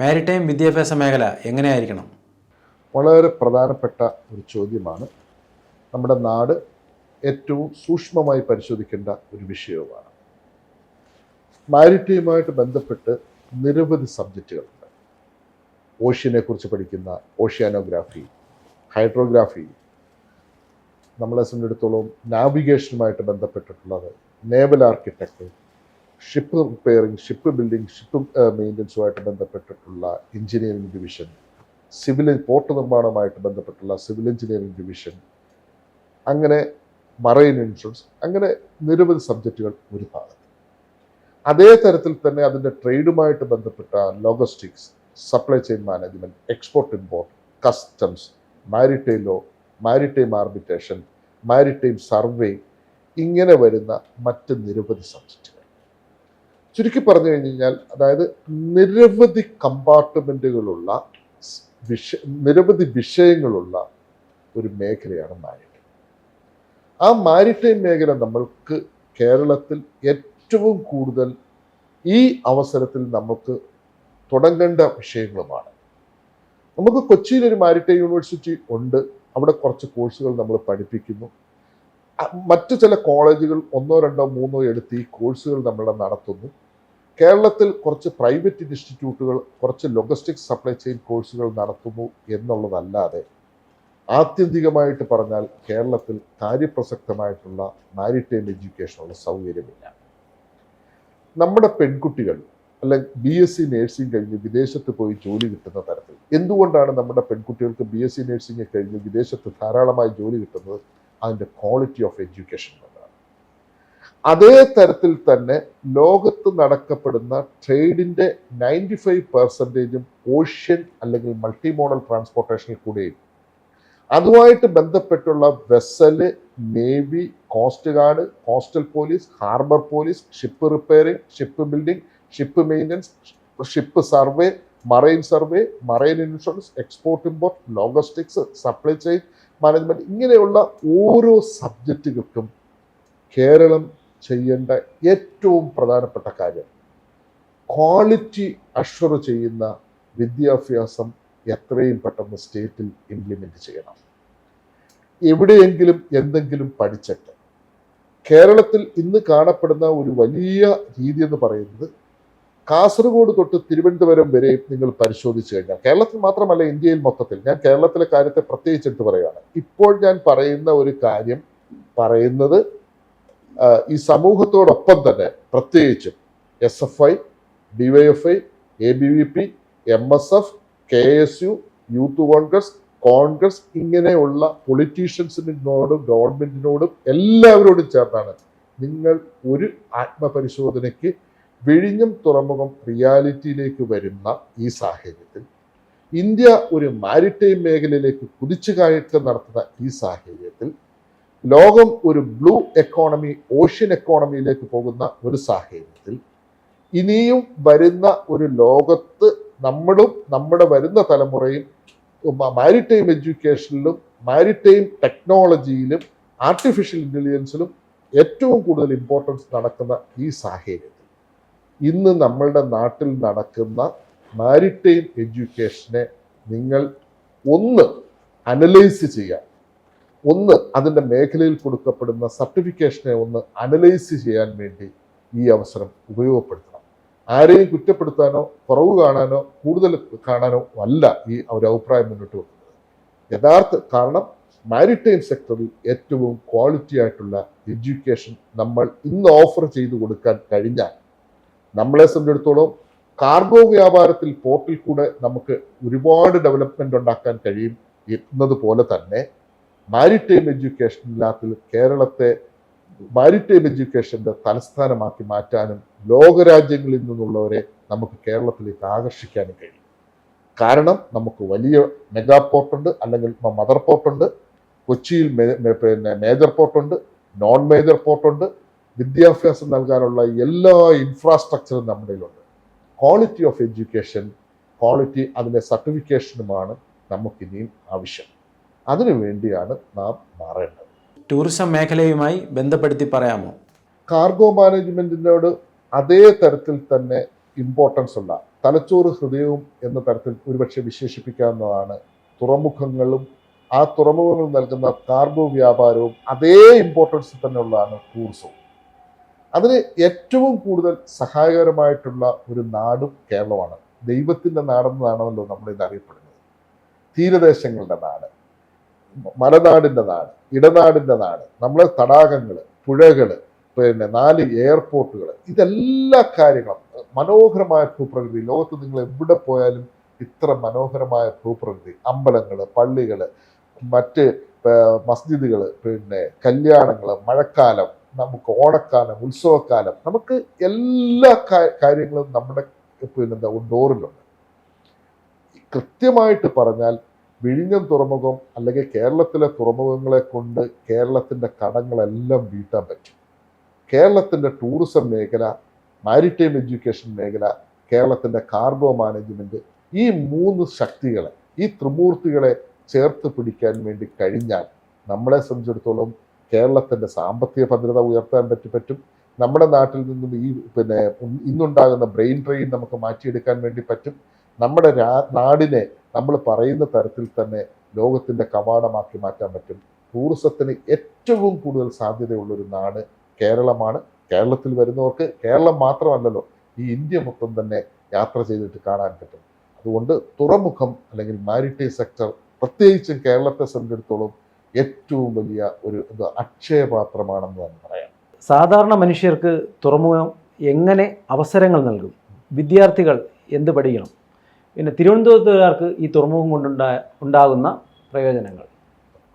Maritime വിദ്യാഭ്യാസ മേഖല എങ്ങനെയായിരിക്കണം? വളരെ പ്രധാനപ്പെട്ട ഒരു ചോദ്യമാണ്. നമ്മുടെ നാട് ഏറ്റവും സൂക്ഷ്മമായി പരിശോധിക്കേണ്ട ഒരു വിഷയവുമാണ്. മാരിടൈമായിട്ട് ബന്ധപ്പെട്ട് നിരവധി സബ്ജക്റ്റുകളുണ്ട്. ഓഷ്യനെ കുറിച്ച് പഠിക്കുന്ന ഓഷ്യാനോഗ്രാഫി ഹൈഡ്രോഗ്രാഫി നമ്മളെ സംബന്ധിച്ചിടത്തോളം നാവിഗേഷനുമായിട്ട് ബന്ധപ്പെട്ടിട്ടുള്ളത് naval architect ship repairing ship building ship മെയിന്റനൻസുമായിട്ട് ബന്ധപ്പെട്ടിട്ടുള്ള എഞ്ചിനീയറിംഗ് ഡിവിഷൻ സിവിൽ പോർട്ട് നിർമ്മാണവുമായിട്ട് ബന്ധപ്പെട്ടുള്ള സിവിൽ എഞ്ചിനീയറിംഗ് ഡിവിഷൻ അങ്ങനെ മറൈൻ ഇൻഷുറൻസ് അങ്ങനെ നിരവധി സബ്ജക്റ്റുകൾ ഒരു ഭാഗത്ത്. അതേ തരത്തിൽ തന്നെ അതിന്റെ ട്രേഡുമായിട്ട് ബന്ധപ്പെട്ട logistics supply chain management export import customs maritime law maritime arbitration maritime survey ഇങ്ങനെ വരുന്ന മറ്റ് നിരവധി സബ്ജക്റ്റുകൾ ചുരുക്കി പറഞ്ഞു കഴിഞ്ഞു കഴിഞ്ഞാൽ അതായത് നിരവധി കമ്പാർട്ട്മെന്റുകളുള്ള വിഷ നിരവധി വിഷയങ്ങളുള്ള ഒരു മേഖലയാണ് മാരിടൈം ആ മാരിടൈം മേഖല നമ്മൾക്ക് കേരളത്തിൽ ഏറ്റവും കൂടുതൽ ഈ അവസരത്തിൽ നമുക്ക് തുടങ്ങേണ്ട വിഷയങ്ങളുമാണ്. നമുക്ക് കൊച്ചിയിൽ ഒരു മാരിടൈം യൂണിവേഴ്സിറ്റി ഉണ്ട്. അവിടെ കുറച്ച് കോഴ്സുകൾ നമ്മൾ പഠിപ്പിക്കുന്നു. മറ്റു ചില കോളേജുകൾ ഒന്നോ രണ്ടോ മൂന്നോ എടുത്ത് ഈ കോഴ്സുകൾ നമ്മൾ നടത്തുന്നു. കേരളത്തിൽ കുറച്ച് പ്രൈവറ്റ് ഇൻസ്റ്റിറ്റ്യൂട്ടുകൾ കുറച്ച് ലോജിസ്റ്റിക്സ് സപ്ലൈ ചെയിൻ കോഴ്സുകൾ നടത്തുന്നു എന്നുള്ളതല്ലാതെ ആത്യന്തികമായിട്ട് പറഞ്ഞാൽ കേരളത്തിൽ കാര്യപ്രസക്തമായിട്ടുള്ള മാരിടൈം എഡ്യൂക്കേഷനുള്ള സൗകര്യമില്ല. നമ്മുടെ പെൺകുട്ടികൾ അല്ലെങ്കിൽ ബി എസ് സി നേഴ്സിംഗ് കഴിഞ്ഞ് വിദേശത്ത് പോയി ജോലി കിട്ടുന്ന തരത്തിൽ എന്തുകൊണ്ടാണ് നമ്മുടെ പെൺകുട്ടികൾക്ക് ബി എസ് സി നേഴ്സിംഗ് കഴിഞ്ഞ് വിദേശത്ത് ധാരാളമായി ജോലി കിട്ടുന്നത്? അതിന്റെ ക്വാളിറ്റി ഓഫ് എഡ്യൂക്കേഷൻ അതേ തരത്തിൽ തന്നെ ലോകത്ത് നടക്കപ്പെടുന്ന ട്രേഡിന്റെ നയന്റി ഫൈവ് പെർസെന്റേജും ഓഷ്യൻ അല്ലെങ്കിൽ മൾട്ടി മോഡൽ ട്രാൻസ്പോർട്ടേഷനിൽ കൂടെയും. അതുമായിട്ട് ബന്ധപ്പെട്ടുള്ള vessel navy coast guard coastal police harbour police ship repairing ship building ship maintenance ship survey marine survey marine insurance export import logistics supply chain management ഇങ്ങനെയുള്ള ഓരോ സബ്ജക്റ്റുകൾക്കും കേരളം ചെയ്യേണ്ട ഏറ്റവും പ്രധാനപ്പെട്ട കാര്യം ക്വാളിറ്റി അഷ്വർ ചെയ്യുന്ന വിദ്യാഭ്യാസം എത്രയും പെട്ടെന്ന് സ്റ്റേറ്റിൽ ഇംപ്ലിമെന്റ് ചെയ്യണം. എവിടെയെങ്കിലും എന്തെങ്കിലും പഠിച്ചിട്ട്. കേരളത്തിൽ ഇന്ന് കാണപ്പെടുന്ന ഒരു വലിയ രീതി എന്ന് പറയുന്നത് കാസർഗോഡ് തൊട്ട് തിരുവനന്തപുരം വരെ നിങ്ങൾ പരിശോധിച്ചു കഴിഞ്ഞാൽ കേരളത്തിൽ മാത്രമല്ല ഇന്ത്യയിൽ മൊത്തത്തിൽ ഞാൻ കേരളത്തിലെ കാര്യത്തെ പ്രത്യേകിച്ച് എടുത്ത് പറയുകയാണ്. ഇപ്പോൾ ഞാൻ പറയുന്ന ഒരു കാര്യം പറയുന്നത് ഈ സമൂഹത്തോടൊപ്പം തന്നെ പ്രത്യേകിച്ചും S F I DYFI A B V P M S F K S U youth Congress Congress ഇങ്ങനെയുള്ള പൊളിറ്റീഷ്യൻസിനോടും ഗവൺമെന്റിനോടും എല്ലാവരോടും ചേർന്നാണ് നിങ്ങൾ ഒരു ആത്മപരിശോധനയ്ക്ക് വിഴിഞ്ഞം തുറമുഖം റിയാലിറ്റിയിലേക്ക് വരുന്ന ഈ സാഹചര്യത്തിൽ ഇന്ത്യ ഒരു മാരിടൈം മേഖലയിലേക്ക് കുതിച്ചു കയറ്റം നടത്തുന്ന ഈ സാഹചര്യത്തിൽ ലോകം ഒരു ബ്ലൂ എക്കോണമി ഓഷ്യൻ എക്കോണമിയിലേക്ക് പോകുന്ന ഒരു സാഹചര്യത്തിൽ ഇനിയും വരുന്ന ഒരു ലോകത്ത് നമ്മളും നമ്മുടെ വരുന്ന തലമുറയും മാരിടൈം എഡ്യൂക്കേഷനിലും മാരിടൈം ടെക്നോളജിയിലും ആർട്ടിഫിഷ്യൽ ഇന്റലിജൻസിലും ഏറ്റവും കൂടുതൽ ഇമ്പോർട്ടൻസ് നടക്കുന്ന ഈ സാഹചര്യത്തിൽ ഇന്ന് നമ്മളുടെ നാട്ടിൽ നടക്കുന്ന മാരിടൈം എഡ്യൂക്കേഷനെ നിങ്ങൾ ഒന്ന് അനലൈസ് ചെയ്യാൻ ഒന്ന് അതിന്റെ മേഖലയിൽ കൊടുക്കപ്പെടുന്ന സർട്ടിഫിക്കേഷനെ ഒന്ന് അനലൈസ് ചെയ്യാൻ വേണ്ടി ഈ അവസരം ഉപയോഗപ്പെടുത്തണം. ആരെയും കുറ്റപ്പെടുത്താനോ കുറവ് കാണാനോ കൂടുതൽ കാണാനോ അല്ല ഈ ഒരു അഭിപ്രായം മുന്നോട്ട് വെക്കുന്നത്. യഥാർത്ഥ കാരണം മാരിടൈം സെക്ടറിൽ ഏറ്റവും ക്വാളിറ്റി ആയിട്ടുള്ള എഡ്യൂക്കേഷൻ നമ്മൾ ഇന്ന് ഓഫർ ചെയ്തു കൊടുക്കാൻ കഴിഞ്ഞാൽ നമ്മളെ സംബന്ധിച്ചിടത്തോളം കാർഗോ വ്യാപാരത്തിൽ പോർട്ടിൽ കൂടെ നമുക്ക് ഒരുപാട് ഡെവലപ്മെന്റ് ഉണ്ടാക്കാൻ കഴിയും എന്നതുപോലെ തന്നെ മാരിടൈം എഡ്യൂക്കേഷൻ ഇല്ലാത്തിൽ കേരളത്തെ മാരിടൈം എഡ്യൂക്കേഷന്റെ തലസ്ഥാനമാക്കി മാറ്റാനും ലോകരാജ്യങ്ങളിൽ നിന്നുള്ളവരെ നമുക്ക് കേരളത്തിലേക്ക് ആകർഷിക്കാനും കഴിയും. കാരണം നമുക്ക് വലിയ മെഗാ പോർട്ടുണ്ട് അല്ലെങ്കിൽ മദർ പോർട്ടുണ്ട് കൊച്ചിയിൽ പിന്നെ മേജർ പോർട്ടുണ്ട് നോൺ മേജർ പോർട്ടുണ്ട് വിദ്യാഭ്യാസം നൽകാനുള്ള എല്ലാ ഇൻഫ്രാസ്ട്രക്ചറും നമ്മുടെ കയ്യിലുണ്ട്. ക്വാളിറ്റി ഓഫ് എഡ്യൂക്കേഷൻ ക്വാളിറ്റി അതിന്റെ സർട്ടിഫിക്കേഷനുമാണ് നമുക്കിനിയും ആവശ്യം. അതിനു വേണ്ടിയാണ് നാം മാറേണ്ടത്. ടൂറിസം മേഖലയുമായി ബന്ധപ്പെടുത്തി പറയാമോ? കാർഗോ മാനേജ്മെന്റിനോട് അതേ തരത്തിൽ തന്നെ ഇമ്പോർട്ടൻസ് ഉള്ള തലച്ചോറ് ഹൃദയവും എന്ന തരത്തിൽ ഒരുപക്ഷെ വിശേഷിപ്പിക്കാവുന്നതാണ് തുറമുഖങ്ങളും ആ തുറമുഖങ്ങൾ നൽകുന്ന കാർഗോ വ്യാപാരവും അതേ ഇമ്പോർട്ടൻസ് തന്നെയുള്ളതാണ് ടൂറിസവും അതിന് ഏറ്റവും കൂടുതൽ സഹായകരമായിട്ടുള്ള ഒരു നാടും കേരളമാണ്. ദൈവത്തിന്റെ നാടെന്നാണല്ലോ നമ്മൾ അറിയപ്പെടുന്നത് തീരദേശങ്ങളുടെ നാട്. മലനാടിന്റെ നാട് ഇടനാടിന്റെ നാട് നമ്മളെ തടാകങ്ങൾ പുഴകൾ പിന്നെ നാല് എയർപോർട്ടുകൾ ഇതെല്ലാ കാര്യങ്ങളും മനോഹരമായ ഭൂപ്രകൃതി. ലോകത്ത് നിങ്ങൾ എവിടെ പോയാലും ഇത്ര മനോഹരമായ ഭൂപ്രകൃതി. അമ്പലങ്ങൾ പള്ളികൾ മറ്റ് മസ്ജിദുകൾ പിന്നെ കല്യാണങ്ങൾ മഴക്കാലം നമുക്ക് ഓണക്കാലം ഉത്സവക്കാലം നമുക്ക് എല്ലാ കാര്യങ്ങളും നമ്മുടെ പിന്നെ ഡോറിലുണ്ട്. കൃത്യമായിട്ട് പറഞ്ഞാൽ വിഴിഞ്ഞം തുറമുഖം അല്ലെങ്കിൽ കേരളത്തിലെ തുറമുഖങ്ങളെ കൊണ്ട് കേരളത്തിന്റെ കടങ്ങളെല്ലാം വീട്ടാൻ പറ്റും. കേരളത്തിന്റെ ടൂറിസം മേഖല മാരിടൈം എഡ്യൂക്കേഷൻ മേഖല കേരളത്തിന്റെ കാർഗോ മാനേജ്മെന്റ് ഈ മൂന്ന് ശക്തികളെ ഈ ത്രിമൂർത്തികളെ ചേർത്ത് പിടിക്കാൻ വേണ്ടി കഴിഞ്ഞാൽ നമ്മളെ സംബന്ധിച്ചിടത്തോളം കേരളത്തിന്റെ സാമ്പത്തിക ഭദ്രത ഉയർത്താൻ പറ്റി പറ്റും. നമ്മുടെ നാട്ടിൽ നിന്നും ഈ പിന്നെ ഇന്നുണ്ടാകുന്ന ബ്രെയിൻ ഡ്രെയിൻ നമുക്ക് മാറ്റിയെടുക്കാൻ വേണ്ടി പറ്റും. നമ്മുടെ നാടിനെ നമ്മൾ പറയുന്ന തരത്തിൽ തന്നെ ലോകത്തിന്റെ കവാടമാക്കി മാറ്റാൻ പറ്റും. ടൂറിസത്തിന് ഏറ്റവും കൂടുതൽ സാധ്യതയുള്ളൊരു നാട് കേരളമാണ്. കേരളത്തിൽ വരുന്നവർക്ക് കേരളം മാത്രമല്ലല്ലോ ഈ ഇന്ത്യ മൊത്തം തന്നെ യാത്ര ചെയ്തിട്ട് കാണാൻ പറ്റും. അതുകൊണ്ട് തുറമുഖം അല്ലെങ്കിൽ മാരിടൈം സെക്ടർ പ്രത്യേകിച്ചും കേരളത്തെ സംബന്ധിച്ചിടത്തോളം ഏറ്റവും വലിയ ഒരു അക്ഷയപാത്രമാണെന്ന് തന്നെ പറയാം. സാധാരണ മനുഷ്യർക്ക് തുറമുഖം എങ്ങനെ അവസരങ്ങൾ നൽകും? വിദ്യാർത്ഥികൾ എന്ത് പഠിക്കണം? പിന്നെ തിരുവനന്തപുരത്തുകാർക്ക് ഈ തുറമുഖം കൊണ്ടുണ്ടായ ഉണ്ടാകുന്ന പ്രയോജനങ്ങൾ.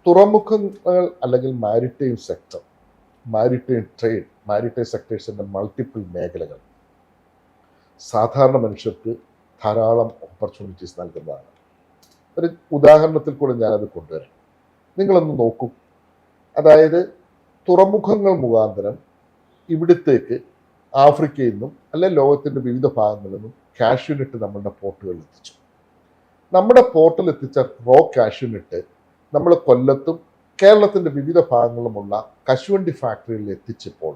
തുറമുഖങ്ങൾ അല്ലെങ്കിൽ maritime sector maritime trade maritime സെക്ടേഴ്സിന്റെ multiple മേഖലകൾ സാധാരണ മനുഷ്യർക്ക് ധാരാളം ഓപ്പർച്യൂണിറ്റീസ് നൽകുന്നതാണ്. ഒരു ഉദാഹരണത്തിൽ കൂടെ ഞാനത് കൊണ്ടുവരാം. നിങ്ങളൊന്ന് നോക്കും. അതായത് തുറമുഖങ്ങൾ മുഖാന്തരം ഇവിടത്തേക്ക് ആഫ്രിക്കയിൽ നിന്നും അല്ലെ ലോകത്തിന്റെ വിവിധ ഭാഗങ്ങളിൽ നിന്നും കാഷ്യൂനിട്ട് നമ്മളുടെ പോർട്ടുകളിൽ എത്തിച്ചു. നമ്മുടെ പോർട്ടിൽ എത്തിച്ച റോ കാഷ്യൂനിട്ട് നമ്മൾ കൊല്ലത്തും കേരളത്തിന്റെ വിവിധ ഭാഗങ്ങളുമുള്ള കശുവണ്ടി ഫാക്ടറികളിൽ എത്തിച്ചപ്പോൾ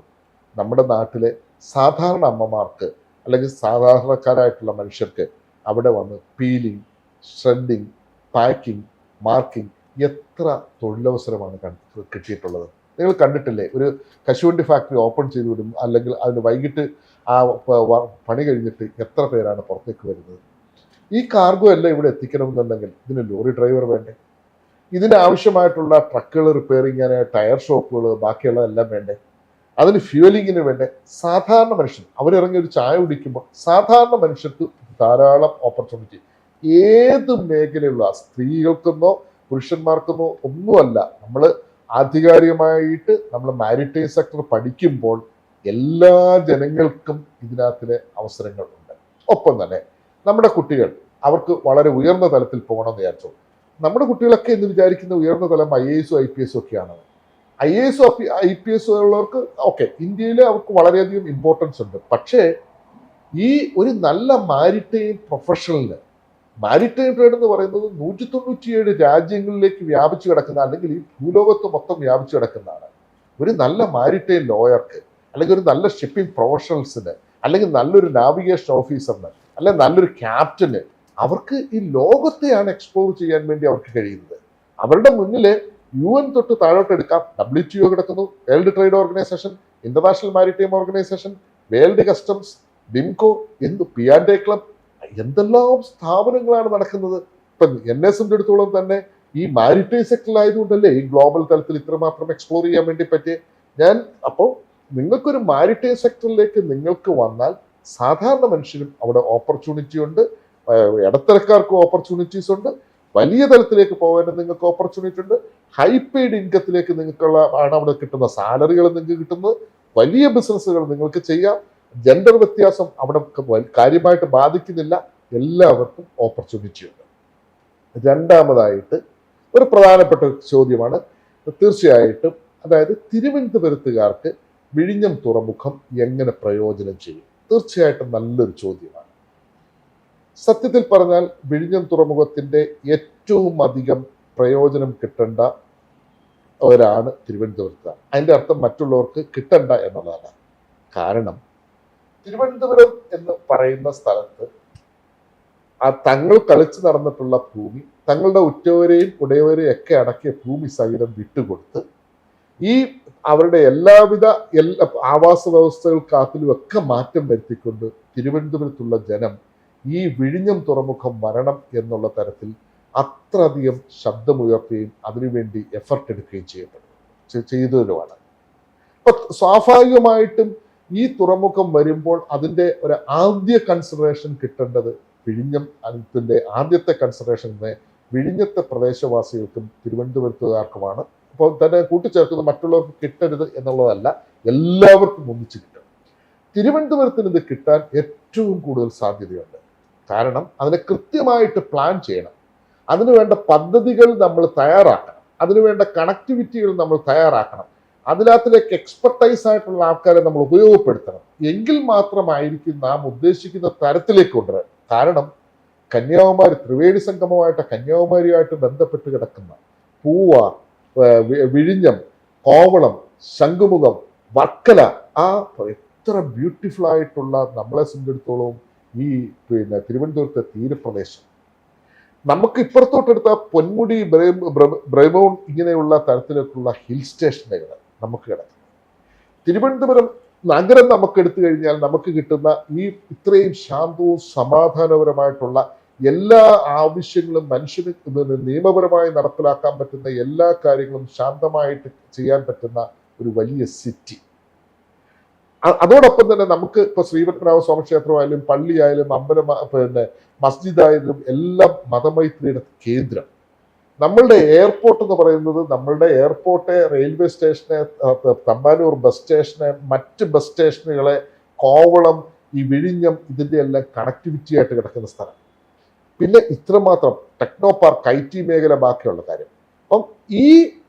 നമ്മുടെ നാട്ടിലെ സാധാരണ അമ്മമാർക്ക് അല്ലെങ്കിൽ സാധാരണക്കാരായിട്ടുള്ള മനുഷ്യർക്ക് അവിടെ വന്ന് പീലിംഗ് ഷ്രെഡിങ് പാക്കിംഗ് മാർക്കിംഗ് എത്ര തൊഴിലവസരമാണ് കിട്ടിയിട്ടുള്ളത്? നിങ്ങൾ കണ്ടിട്ടില്ലേ? ഒരു കശുവണ്ടി ഫാക്ടറി ഓപ്പൺ ചെയ്തു വിടും അല്ലെങ്കിൽ അതിന് വൈകിട്ട് ആ പണി കഴിഞ്ഞിട്ട് എത്ര പേരാണ് പുറത്തേക്ക് വരുന്നത്? ഈ കാർഗോ എല്ലാം ഇവിടെ എത്തിക്കണമെന്നുണ്ടെങ്കിൽ ഇതിന് ലോറി ഡ്രൈവർ വേണ്ടേ? ഇതിന് ആവശ്യമായിട്ടുള്ള ട്രക്കുകൾ റിപ്പയറിങ് ടയർ ഷോപ്പുകൾ ബാക്കിയുള്ള എല്ലാം വേണ്ടേ? അതിന് ഫ്യൂലിങ്ങിന് വേണ്ടേ? സാധാരണ മനുഷ്യൻ അവരിറങ്ങി ഒരു ചായ കുടിക്കുമ്പോൾ സാധാരണ മനുഷ്യർക്ക് ധാരാളം ഓപ്പർച്യൂണിറ്റി ഏത് മേഖലയുള്ള സ്ത്രീകൾക്കെന്നോ പുരുഷന്മാർക്കെന്നോ ഒന്നുമല്ല. നമ്മൾ ആധികാരികമായിട്ട് നമ്മൾ മാരിടൈം സെക്ടർ പഠിക്കുമ്പോൾ എല്ലാ ജനങ്ങൾക്കും ഇതിനകത്തിലെ അവസരങ്ങളുണ്ട് ഒപ്പം തന്നെ നമ്മുടെ കുട്ടികൾ അവർക്ക് വളരെ ഉയർന്ന തലത്തിൽ പോകണമെന്ന് വിചാരിച്ചു. നമ്മുടെ കുട്ടികളൊക്കെ എന്ന് വിചാരിക്കുന്ന ഉയർന്ന തലം ഐ എ എസും ഐ പി എസും ഒക്കെയാണ്. ഐ എസും ഐ പി എസും ഉള്ളവർക്ക് ഓക്കെ ഇന്ത്യയിൽ അവർക്ക് വളരെയധികം ഇമ്പോർട്ടൻസ് ഉണ്ട്. പക്ഷേ ഈ ഒരു നല്ല മാരിടൈം പ്രൊഫഷണലിന് മാരിടൈം ട്രേഡ് എന്ന് പറയുന്നത് നൂറ്റി തൊണ്ണൂറ്റിയേഴ് രാജ്യങ്ങളിലേക്ക് വ്യാപിച്ചു കിടക്കുന്ന അല്ലെങ്കിൽ ഈ ഭൂലോകത്ത് മൊത്തം വ്യാപിച്ചു കിടക്കുന്നതാണ്. ഒരു നല്ല മാരിടൈം ലോയർക്ക് അല്ലെങ്കിൽ ഒരു നല്ല ഷിപ്പിംഗ് പ്രൊഫഷണൽസിന് അല്ലെങ്കിൽ നല്ലൊരു നാവിഗേഷൻ ഓഫീസറിന് അല്ലെങ്കിൽ നല്ലൊരു ക്യാപ്റ്റന് അവർക്ക് ഈ ലോകത്തെയാണ് എക്സ്പ്ലോർ ചെയ്യാൻ വേണ്ടി അവർക്ക് കഴിയുന്നത്. അവരുടെ മുന്നിൽ യു എൻ തൊട്ട് താഴോട്ട് എടുക്കാം. ഡബ്ല്യു ടി ഒ കിടക്കുന്നു. World trade organization international maritime organization world customs BIMCO എന്ത് പിയാൻഡേ ക്ലബ് എന്തെല്ലാം സ്ഥാപനങ്ങളാണ് നടക്കുന്നത്? ഇപ്പൊ എന്നെ അടുത്തോളം തന്നെ ഈ മാരിറ്റൈം സെക്ടറിലായതുകൊണ്ടല്ലേ ഈ ഗ്ലോബൽ തലത്തിൽ ഇത്രമാത്രം എക്സ്പ്ലോർ ചെയ്യാൻ വേണ്ടി പറ്റിയ? ഞാൻ അപ്പോൾ നിങ്ങൾക്കൊരു മാരിറ്റൈം സെക്ടറിലേക്ക് നിങ്ങൾക്ക് വന്നാൽ സാധാരണ മനുഷ്യനും അവിടെ ഓപ്പർച്യൂണിറ്റി ഉണ്ട്. ഇടത്തരക്കാർക്കും ഓപ്പർച്യൂണിറ്റീസ് ഉണ്ട്. വലിയ തലത്തിലേക്ക് പോകാനും നിങ്ങൾക്ക് ഓപ്പർച്യൂണിറ്റി ഉണ്ട്. ഹൈ പെയ്ഡ് ഇൻകത്തിലേക്ക് നിങ്ങൾക്കുള്ള ആണ് അവിടെ കിട്ടുന്ന സാലറികൾ നിങ്ങൾക്ക് കിട്ടുന്നത്. വലിയ ബിസിനസ്സുകൾ നിങ്ങൾക്ക് ചെയ്യാം. ജെൻഡർ വ്യത്യാസം അവിടെ കാര്യമായിട്ട് ബാധിക്കുന്നില്ല. എല്ലാവർക്കും ഓപ്പർച്യൂണിറ്റി ഉണ്ട്. രണ്ടാമതായിട്ട് ഒരു പ്രധാനപ്പെട്ട ചോദ്യമാണ്. തീർച്ചയായിട്ടും അതായത് തിരുവനന്തപുരത്തുകാർക്ക് വിഴിഞ്ഞം തുറമുഖം എങ്ങനെ പ്രയോജനം ചെയ്യും? തീർച്ചയായിട്ടും നല്ലൊരു ചോദ്യമാണ്. സത്യത്തിൽ പറഞ്ഞാൽ വിഴിഞ്ഞം തുറമുഖത്തിന്റെ ഏറ്റവും അധികം പ്രയോജനം കിട്ടേണ്ട അവരാണ് തിരുവനന്തപുരത്ത് അതിന്റെ അർത്ഥം മറ്റുള്ളവർക്ക് കിട്ടണ്ട എന്നുള്ളതാണ്. കാരണം തിരുവനന്തപുരം എന്ന് പറയുന്ന സ്ഥലത്ത് ആ തങ്ങൾ കളിച്ചു നടന്നിട്ടുള്ള ഭൂമി തങ്ങളുടെ ഉറ്റവരെയും ഉടയവരെയും ഒക്കെ അടക്കിയ ഭൂമി സഹിതം വിട്ടുകൊടുത്ത് ഈ അവരുടെ എല്ലാവിധ എല്ലാ ആവാസ വ്യവസ്ഥകൾക്കകത്തിലും ഒക്കെ മാറ്റം വരുത്തിക്കൊണ്ട് തിരുവനന്തപുരത്തുള്ള ജനം ഈ വിഴിഞ്ഞം തുറമുഖം വരണം എന്നുള്ള തരത്തിൽ അത്രയധികം ശബ്ദമുയർത്തുകയും അതിനുവേണ്ടി എഫർട്ട് എടുക്കുകയും ചെയ്യപ്പെടുന്നു. ചെയ്തതിനുമാണ് അപ്പൊ സ്വാഭാവികമായിട്ടും ഈ തുറമുഖം വരുമ്പോൾ അതിന്റെ ഒരു ആദ്യ കൺസിഡറേഷൻ കിട്ടേണ്ടത് വിഴിഞ്ഞം അതിന്റെ ആദ്യത്തെ കൺസിഡറേഷൻ വിഴിഞ്ഞത്തെ പ്രദേശവാസികൾക്കും തിരുവനന്തപുരത്തുകാർക്കുമാണ്. അപ്പോൾ തന്നെ കൂട്ടിച്ചേർക്കുന്നത് മറ്റുള്ളവർക്ക് കിട്ടരുത് എന്നുള്ളതല്ല എല്ലാവർക്കും ഒന്നിച്ച് കിട്ടും തിരുവനന്തപുരത്തിന് ഇത് കിട്ടാൻ ഏറ്റവും കൂടുതൽ സാധ്യതയുണ്ട്. കാരണം അതിനെ കൃത്യമായിട്ട് പ്ലാൻ ചെയ്യണം. അതിനുവേണ്ട പദ്ധതികൾ നമ്മൾ തയ്യാറാക്കണം. അതിനുവേണ്ട കണക്ടിവിറ്റികൾ നമ്മൾ തയ്യാറാക്കണം. അതിനകത്തിലേക്ക് എക്സ്പെർട്ടൈസ് ആയിട്ടുള്ള ആൾക്കാരെ നമ്മൾ ഉപയോഗപ്പെടുത്തണം. എങ്കിൽ മാത്രമായിരിക്കും നാം ഉദ്ദേശിക്കുന്ന തരത്തിലേക്ക് കൊണ്ടുവരാൻ. കാരണം കന്യാകുമാരി ത്രിവേണി സംഗമമായിട്ട് കന്യാകുമാരിയുമായിട്ട് ബന്ധപ്പെട്ട് കിടക്കുന്ന പൂവാർ വിഴിഞ്ഞം കോവളം ശംഖുമുഖം വർക്കല ആ എത്ര ബ്യൂട്ടിഫുൾ ആയിട്ടുള്ള നമ്മളെ സംബന്ധിച്ചിടത്തോളം ഈ പിന്നെ തിരുവനന്തപുരത്തെ തീരപ്രദേശം. നമുക്ക് ഇപ്പുറത്തോട്ടെടുത്ത പൊന്മുടി ബ്രഹ്മോൺ ഇങ്ങനെയുള്ള തരത്തിലേക്കുള്ള ഹിൽ സ്റ്റേഷനുകൾ നമുക്ക് കിടക്കും. തിരുവനന്തപുരം നഗരം നമുക്ക് എടുത്തു കഴിഞ്ഞാൽ നമുക്ക് കിട്ടുന്ന ഈ ഇത്രയും ശാന്തവും സമാധാനപരമായിട്ടുള്ള എല്ലാ ആവശ്യങ്ങളും മനുഷ്യന് നിയമപരമായി നടപ്പിലാക്കാൻ പറ്റുന്ന എല്ലാ കാര്യങ്ങളും ശാന്തമായിട്ട് ചെയ്യാൻ പറ്റുന്ന ഒരു വലിയ സിറ്റി അതോടൊപ്പം തന്നെ നമുക്ക് ഇപ്പൊ ശ്രീപത്മനാഭ സ്വാമി ക്ഷേത്രമായാലും പള്ളിയായാലും അമ്പലം പിന്നെ മസ്ജിദായാലും എല്ലാം മതമൈത്രിയുടെ കേന്ദ്രം. നമ്മളുടെ എയർപോർട്ട് എന്ന് പറയുന്നത് നമ്മളുടെ airport railway station Thampanoor bus station മറ്റ് ബസ് സ്റ്റേഷനുകളെ കോവളം ഈ വിഴിഞ്ഞം ഇതിന്റെ എല്ലാം കണക്ടിവിറ്റി ആയിട്ട് കിടക്കുന്ന സ്ഥലം. പിന്നെ ഇത്രമാത്രം ടെക്നോ പാർക്ക് ഐ ടി മേഖല ബാക്കിയുള്ള കാര്യം. അപ്പം ഈ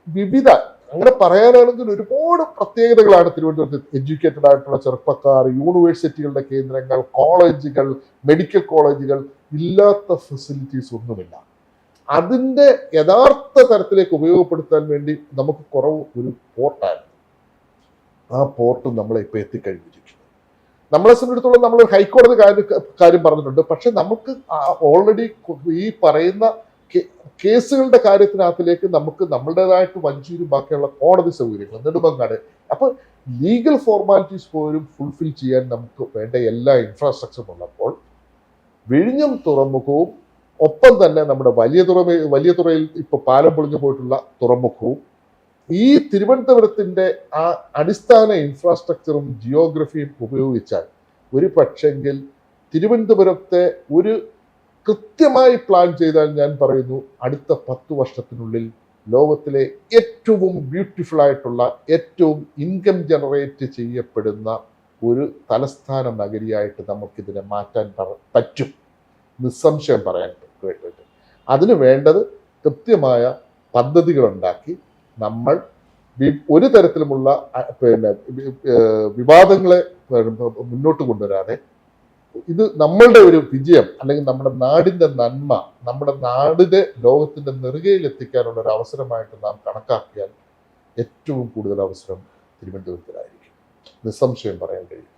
വിവിധ അങ്ങനെ പറയാനാണെങ്കിൽ ഒരുപാട് പ്രത്യേകതകളാണ് തിരുവനന്തപുരത്ത് എഡ്യൂക്കേറ്റഡ് ആയിട്ടുള്ള ചെറുപ്പക്കാർ യൂണിവേഴ്സിറ്റികളുടെ കേന്ദ്രങ്ങൾ കോളേജുകൾ മെഡിക്കൽ കോളേജുകൾ ഇല്ലാത്ത ഫെസിലിറ്റീസ് ഒന്നുമില്ല. അതിന്റെ യഥാർത്ഥ തരത്തിലേക്ക് ഉപയോഗപ്പെടുത്താൻ വേണ്ടി നമുക്ക് കുറവ് ഒരു പോർട്ടായിരുന്നു. ആ പോർട്ട് നമ്മളെ ഇപ്പൊ എത്തിക്കഴിഞ്ഞിരിക്കുന്നു. നമ്മളെ സംബന്ധിച്ചിടത്തോളം നമ്മൾ ഹൈക്കോടതി കാര്യം കാര്യം പറഞ്ഞിട്ടുണ്ട്. പക്ഷെ നമുക്ക് ഓൾറെഡി ഈ പറയുന്ന കേസുകളുടെ കാര്യത്തിനകത്തിലേക്ക് നമുക്ക് നമ്മളുടേതായിട്ട് വഞ്ചിയിലും ബാക്കിയുള്ള കോടതി സൗകര്യങ്ങൾ നെടുമങ്ങാട് അപ്പൊ ലീഗൽ ഫോർമാലിറ്റീസ് പോലും ഫുൾഫിൽ ചെയ്യാൻ നമുക്ക് വേണ്ട എല്ലാ ഇൻഫ്രാസ്ട്രക്ചറും ഉള്ളപ്പോൾ വിഴിഞ്ഞം തുറമുഖവും ഒപ്പം തന്നെ നമ്മുടെ വലിയ തുറ വലിയ തുറയിൽ ഇപ്പൊ പാലം പൊളിഞ്ഞു പോയിട്ടുള്ള തുറമുഖവും ഈ തിരുവനന്തപുരത്തിന്റെ ആ അടിസ്ഥാന ഇൻഫ്രാസ്ട്രക്ചറും ജിയോഗ്രഫിയും ഉപയോഗിച്ചാൽ ഒരു പക്ഷെങ്കിൽ തിരുവനന്തപുരത്തെ ഒരു കൃത്യമായി പ്ലാൻ ചെയ്താൽ ഞാൻ പറയുന്നു അടുത്ത പത്ത് വർഷത്തിനുള്ളിൽ ലോകത്തിലെ ഏറ്റവും ബ്യൂട്ടിഫുൾ ആയിട്ടുള്ള ഏറ്റവും ഇൻകം ജനറേറ്റ് ചെയ്യപ്പെടുന്ന ഒരു തലസ്ഥാന നഗരിയായിട്ട് നമുക്കിതിനെ മാറ്റാൻ പറ- പറ്റും. നിസ്സംശയം പറയാൻ കേട്ടിട്ട് അതിന് വേണ്ടത് കൃത്യമായ പദ്ധതികൾ ഉണ്ടാക്കി നമ്മൾ ഒരു തരത്തിലുമുള്ള പിന്നെ വിവാദങ്ങളെ മുന്നോട്ട് കൊണ്ടുവരാതെ ഇത് നമ്മളുടെ ഒരു വിജയം അല്ലെങ്കിൽ നമ്മുടെ നാടിന്റെ നന്മ നമ്മുടെ നാടിന്റെ ലോകത്തിന്റെ നെറുകയിൽ എത്തിക്കാനുള്ള ഒരു അവസരമായിട്ട് നാം കണക്കാക്കിയാൽ ഏറ്റവും കൂടുതൽ അവസരം തിരുവനന്തപുരത്തിലായിരിക്കും. നിസ്സംശയം പറയാൻ കഴിയും.